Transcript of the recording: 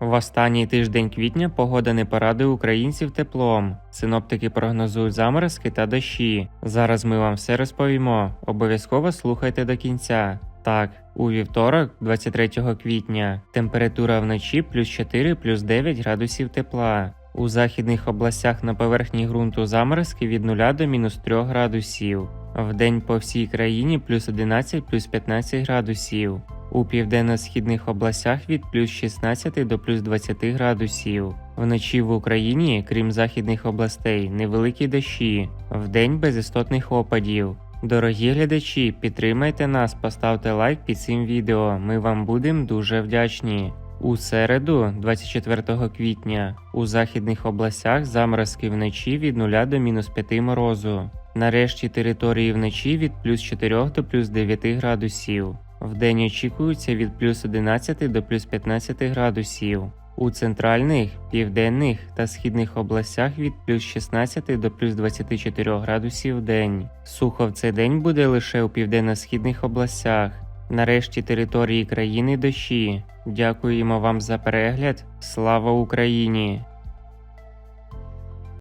В останній тиждень квітня погода не порадує українців теплом. Синоптики прогнозують заморозки та дощі. Зараз ми вам все розповімо. Обов'язково слухайте до кінця. Так, у вівторок, 23 квітня, температура вночі плюс 4 плюс 9 градусів тепла. У західних областях на поверхні ґрунту заморозки від 0 до мінус 3 градусів. Вдень по всій країні плюс 11 плюс 15 градусів. У південно-східних областях від плюс 16 до плюс 20 градусів. Вночі в Україні, крім західних областей, невеликі дощі, вдень без істотних опадів. Дорогі глядачі, підтримайте нас, поставте лайк під цим відео. Ми вам будемо дуже вдячні. У середу, 24 квітня, у західних областях заморозки вночі від 0 до мінус 5 морозу. Нарешті території вночі від плюс 4 до плюс 9 градусів. Вдень очікується від плюс 11 до плюс 15 градусів. У центральних, південних та східних областях від плюс 16 до плюс 24 градусів в день. Сухо в цей день буде лише у південно-східних областях. Нарешті території країни дощі. Дякуємо вам за перегляд. Слава Україні!